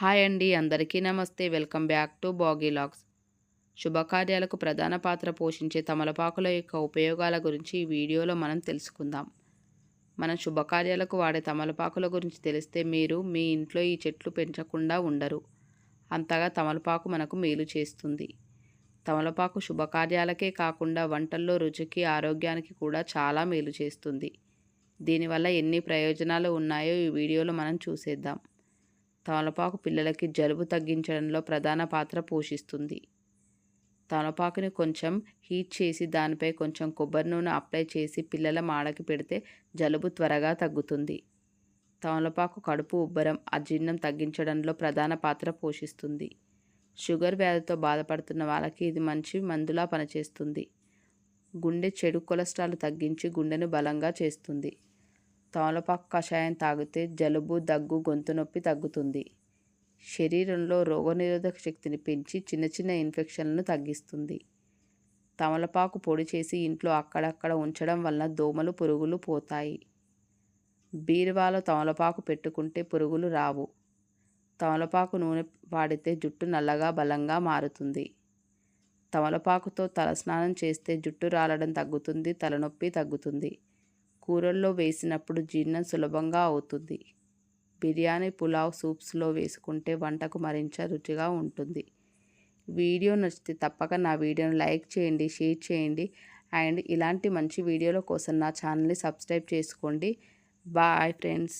Hi అండి అందరికీ నమస్తే. వెల్కమ్ బ్యాక్ టు బాగీ లాగ్స్. శుభకార్యాలకు ప్రధాన పాత్ర పోషించే తమలపాకుల యొక్క ఉపయోగాల గురించి ఈ వీడియోలో మనం తెలుసుకుందాం. మనం శుభకార్యాలకు వాడే తమలపాకుల గురించి తెలిస్తే మీరు మీ ఇంట్లో ఈ చెట్లు పెంచకుండా ఉండరు. అంతగా తమలపాకు మనకు మేలు చేస్తుంది. తమలపాకు శుభకార్యాలకే కాకుండా వంటల్లో రుచికి ఆరోగ్యానికి కూడా చాలా మేలు చేస్తుంది. దీనివల్ల ఎన్ని ప్రయోజనాలు ఉన్నాయో ఈ వీడియోలో మనం చూసేద్దాం. తమలపాకు పిల్లలకి జలుబు తగ్గించడంలో ప్రధాన పాత్ర పోషిస్తుంది. తమలపాకుని కొంచెం హీట్ చేసి దానిపై కొంచెం కొబ్బరి నూనె అప్లై చేసి పిల్లల మాడకి పెడితే జలుబు త్వరగా తగ్గుతుంది. తమలపాకు కడుపు ఉబ్బరం అజీర్ణం తగ్గించడంలో ప్రధాన పాత్ర పోషిస్తుంది. షుగర్ వ్యాధితో బాధపడుతున్న వాళ్ళకి ఇది మంచి మందులా పనిచేస్తుంది. గుండె చెడు కొలెస్ట్రాల్ తగ్గించి గుండెను బలంగా చేస్తుంది. తమలపాకు కషాయం తాగితే జలుబు దగ్గు గొంతు నొప్పి తగ్గుతుంది. శరీరంలో రోగనిరోధక శక్తిని పెంచి చిన్న చిన్న ఇన్ఫెక్షన్లను తగ్గిస్తుంది. తమలపాకు పొడి చేసి ఇంట్లో అక్కడక్కడ ఉంచడం వలన దోమలు పురుగులు పోతాయి. బీరువాలో తమలపాకు పెట్టుకుంటే పురుగులు రావు. తమలపాకు నూనె వాడితే జుట్టు నల్లగా బలంగా మారుతుంది. తమలపాకుతో తలస్నానం చేస్తే జుట్టు రాలడం తగ్గుతుంది తలనొప్పి తగ్గుతుంది. కూరల్లో వేసినప్పుడు జీర్ణం సులభంగా అవుతుంది. బిర్యానీ పులావ్ సూప్స్లో వేసుకుంటే వంటకు మరింత రుచిగా ఉంటుంది. వీడియో నచ్చితే తప్పక నా వీడియోను లైక్ చేయండి షేర్ చేయండి. అండ్ ఇలాంటి మంచి వీడియోల కోసం నా ఛానల్ని సబ్స్క్రైబ్ చేసుకోండి. Bye friends.